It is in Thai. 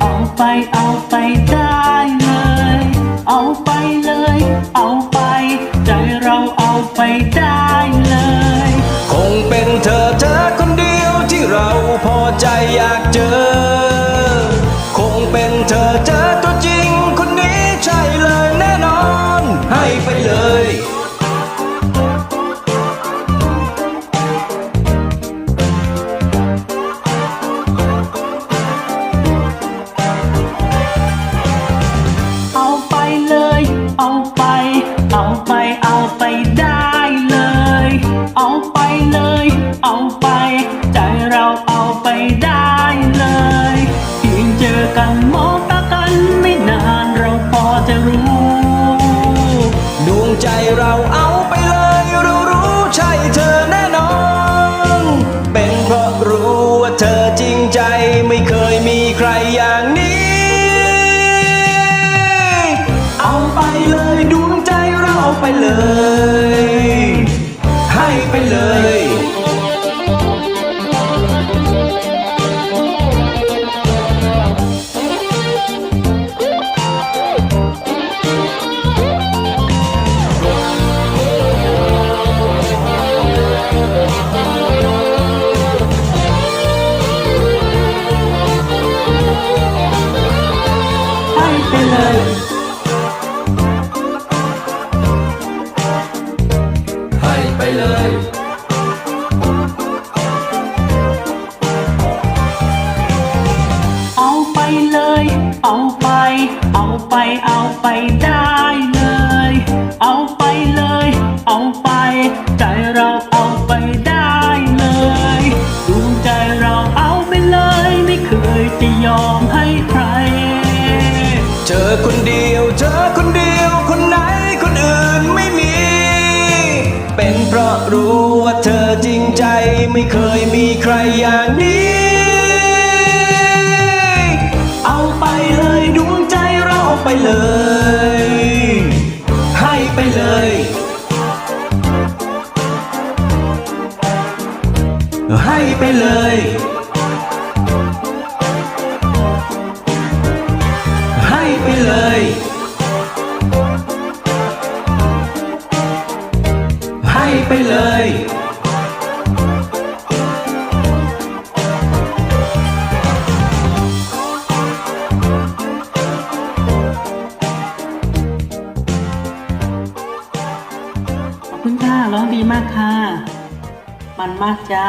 เอาไปเอาไปได้เลย เอาไปเลย เอาไป ใจเราเอาไปได้เลย เอาไป เอาไปเอาไปได้เลย เอาไปเลย เอาไป ใจเราเอาไปได้ เเอาไป เอาไป เอาไปได้เลย เอาไปเลย เอาไป ใจเราเอาไปได้เลยดวงใจเราเอาไปเลย ไม่เคยจะยอมให้ใคร เจอคนเดียว เจอคนเดียว คนไหนคนอื่นไม่มี เป็นเพราะรู้ ไปเลยให้ไปเลยให้ไปเลยขอบคุณค่ะร้องดีมากค่ะ มันมากจ้า